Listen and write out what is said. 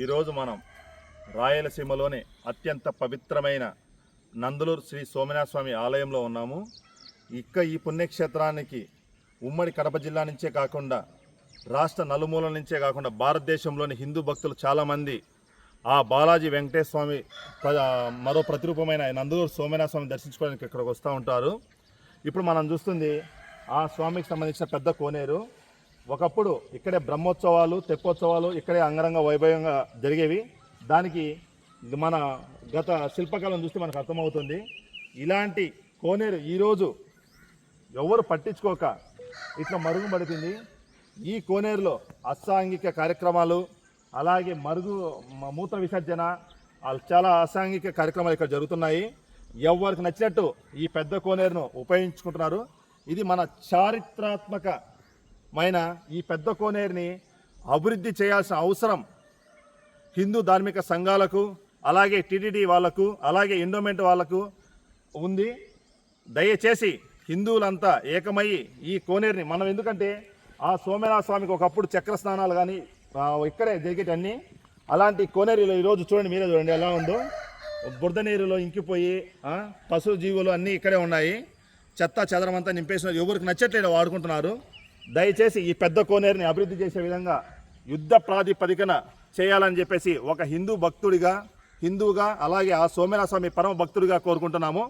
ఈరోజు మనం రాయలసీమలోని అత్యంత పవిత్రమైన నందలూరు శ్రీ సోమనాథ స్వామి ఆలయంలో ఉన్నాము. ఇక్క ఈ పుణ్యక్షేత్రానికి ఉమ్మడి కడప జిల్లా నుంచే కాకుండా రాష్ట్ర నలుమూలల నుంచే కాకుండా భారతదేశంలోని హిందూ భక్తులు చాలామంది ఆ బాలాజీ వెంకటేశ్వర స్వామి ప్ర- మరో ప్రతిరూపమైన నందలూరు సోమనాథ స్వామి దర్శించుకోవడానికి ఇక్కడికి వస్తూ ఉంటారు. ఇప్పుడు మనం చూస్తుంది ఆ స్వామికి సంబంధించిన పెద్ద కోనేరు. ఒకప్పుడు ఇక్కడే బ్రహ్మోత్సవాలు తెప్పోత్సవాలు ఇక్కడే అంగరంగ వైభవంగా జరిగేవి. దానికి మన గత శిల్పకళను చూస్తే మనకు అర్థమవుతుంది. ఇలాంటి కోనేరు ఈరోజు ఎవరు పట్టించుకోక ఇట్లా మరుగుపడుతుంది ఈ కోనేరులో అసాంఘిక కార్యక్రమాలు అలాగే మరుగు మూత్ర విసర్జన చాలా అసాంఘిక కార్యక్రమాలు ఇక్కడ జరుగుతున్నాయి. ఎవరికి నచ్చినట్టు ఈ పెద్ద కోనేరును ఉపయోగించుకుంటున్నారు. ఇది మన చారిత్రాత్మక మైన ఈ పెద్ద కోనేరుని అభివృద్ధి చేయాల్సిన అవసరం హిందూ ధార్మిక సంఘాలకు అలాగే టీటీడీ వాళ్ళకు అలాగే ఎండోమెంట్ వాళ్ళకు ఉంది. దయచేసి హిందువులంతా ఏకమయ్యి ఈ కోనేరుని మనం ఎందుకంటే ఆ సోమనాథ స్వామికి ఒకప్పుడు చక్ర స్నానాలు కానీ ఇక్కడే జరిగేటన్నీ. అలాంటి కోనేరులో ఈరోజు చూడండి మీరే చూడండి ఎలా ఉందో. బురద నీరులో ఇంకిపోయి పశు జీవులు అన్నీ ఇక్కడే ఉన్నాయి. చెత్త చెదరమంతా నింపేసిన ఎవరికి నచ్చట్లేదు వాడుకుంటున్నారు. దయచేసి ఈ పెద్ద కోనేరుని అభివృద్ధి చేసే విధంగా యుద్ధ ప్రాతిపదికన చేయాలని చెప్పేసి ఒక హిందూ భక్తుడిగా హిందువుగా అలాగే ఆ సోమేనా స్వామి పరమ భక్తుడిగా కోరుకుంటున్నాము.